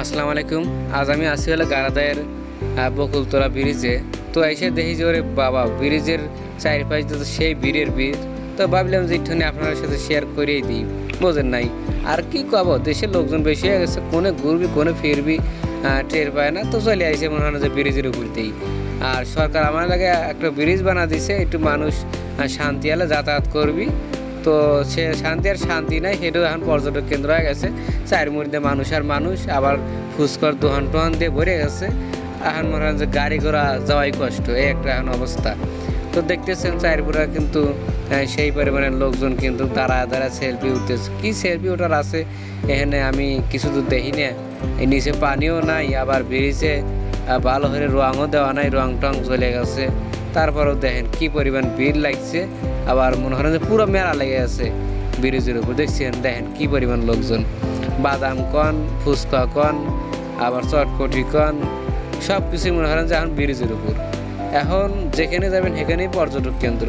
আসসালামু আলাইকুম। আজ আমি আসি হলো গারাদায়ের বকুলতলা ব্রিজে। তো এসে দেখি যে ওরে বাবা, ব্রিজের চারিপাশে তো সেই বীরের বীর তো ভাবলাম যে একটুখানি আপনার সাথে শেয়ার করেই দিই। বোঝেন নাই। আর কি কব, দেশের লোকজন বেশি হয়ে গেছে, কোনে ঘুরবি, কোনে ফিরবি টের পায় না। তো চলে আসে মনে হয় যে ব্রিজের উপর উপরতেই আর সরকার আমার লাগে একটা ব্রিজ বানা দিছে, একটু মানুষ শান্তি আলে যাতায়াত করবি। তো সে শান্তি আর শান্তি নাই, সেটাও এখন পর্যটক কেন্দ্র হয়ে গেছে। চার মধ্যে মানুষ আর মানুষ, আবার ফুসকর দোহান টোহান দিয়ে ভরে গেছে। এখন মনে হয় যে গাড়ি ঘোড়া যাওয়াই কষ্ট, এই একটা এখন অবস্থা। তো দেখতেছেন চারপুরা কিন্তু সেই পরিমাণের লোকজন কিন্তু তারা দাঁড়ায় সেলফি উঠতেছে। কি সেলফি ওঠার আছে, এখানে আমি কিছু দূর দেখি না। এই নিচে পানিও নাই, আবার ব্রিজে ভালো করে রঙও দেওয়া নাই রং টং চলে গেছে। তারপরেও দেখেন কি পরিমাণ ভিড় লাগছে। আবার মনে হয় যে পুরো মেলা লেগে আছে ব্রিজের উপর। দেখছেন, দেখেন কি পরিমাণ লোকজন। বাদাম কন, ফুচকা কন, আবার চটপটি কন সব কিছুই মনে করেন যে এখন ব্রিজের উপর। এখন যেখানে যাবেন সেখানেই পর্যটক কেন্দ্র।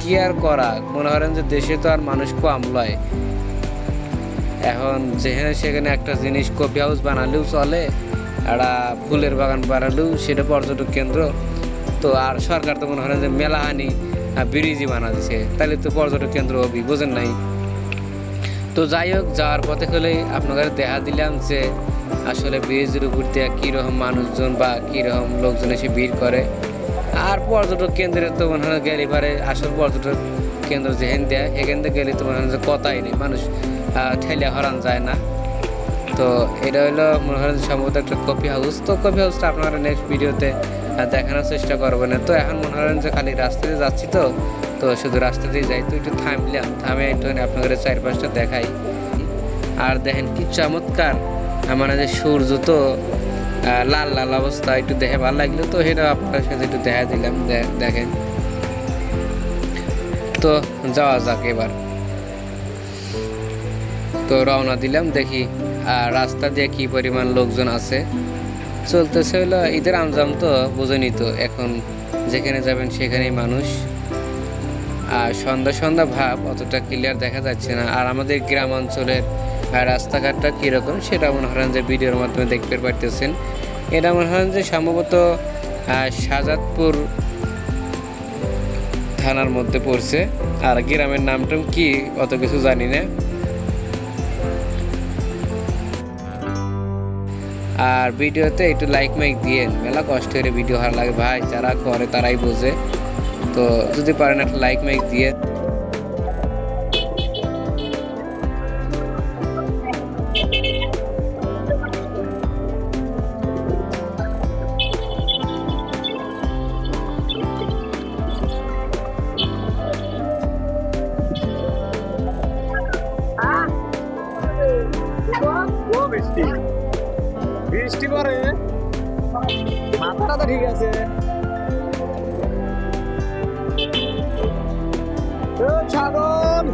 কি আর করা? মনে করেন যে দেশে তো আর মানুষ কম লয়। এখন যেখানে সেখানে একটা জিনিস কফি হাউস বানালেও চলে, একটা ফুলের বাগান বানালেও সেটা পর্যটক কেন্দ্র। তো আর সরকার তো মনে করেন যে মেলা মেলাহানি ব্রিজই বানা দিছে তাহলে তো পর্যটক কেন্দ্র হবি বোঝেন নাই? তো যাই হোক যাওয়ার পথে হলেই আপনাদের দেখা দিলাম যে আসলে ব্রিজের উপর দিয়ে কীরকম মানুষজন বা কীরকম লোকজন এসে ভিড় করে। আর পর্যটক কেন্দ্রে তো মনে হয় গেলে পারে আসল পর্যটক কেন্দ্র যেখান দেয় সেখান থেকে গেলে তো মনে হয় যে কথাই নেই মানুষ আহ, ঠেলে হরান যায় না। তো এটা হলো মনে হয় সম্ভবত একটা কফি হাউস তো কফি হাউসটা আপনারা নেক্সট ভিডিওতে দেখানোর চেষ্টা করবেন তো এখন মনে হয় যে খালি রাস্তা দিয়ে যাচ্ছি তো তো শুধু রাস্তা দিয়ে যাই। তো একটু থামলাম, থামে একটুখানি আপনাদের চারপাশটা দেখাই। আর দেখেন কি চমৎকার মানে যে সূর্য তো লাল লাল অবস্থা, একটু দেখে ভালো লাগল তো, সেটা আপনার সাথে একটু দেখা দিলাম দেখেন। তো যাওয়া যাক এবার। তো রওনা দিলাম, দেখি আর রাস্তা দিয়ে কি পরিমাণ লোকজন আছে। চলতেছে হলো ঈদের আমজাম তো, বুঝেনি তো, এখন যেখানে যাবেন সেখানেই মানুষ। আর সন্ধ্যা সন্ধ্যা ভাব, অতটা ক্লিয়ার দেখা যাচ্ছে না। আর আমাদের গ্রাম অঞ্চলের রাস্তাঘাটটা কীরকম, সেটা মনে করেন যে ভিডিওর মাধ্যমে দেখতে পারতেছেন। এটা মনে হয় যে সম্ভবত শাহজাদপুর থানার মধ্যে পড়ছে। আর গ্রামের নামটাও কি, অত কিছু জানি না। আর ভিডিওতে একটু লাইক মাইক দিয়ে। মেলা কষ্ট করে ভিডিও ভালো লাগে ভাই, যারা করে তারাই বোঝে। তো যদি পারেন একটা লাইক মাইক দিয়ে। বৃষ্টি পরে মাথাটা তো ঠিক আছে। ছাগল।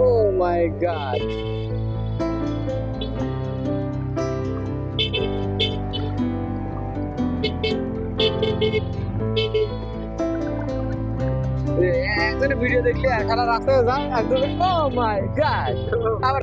Oh my god. একজনের ভিডিও দেখলে একখানা রাস্তায় যায় একদম। ও মাই গড আবার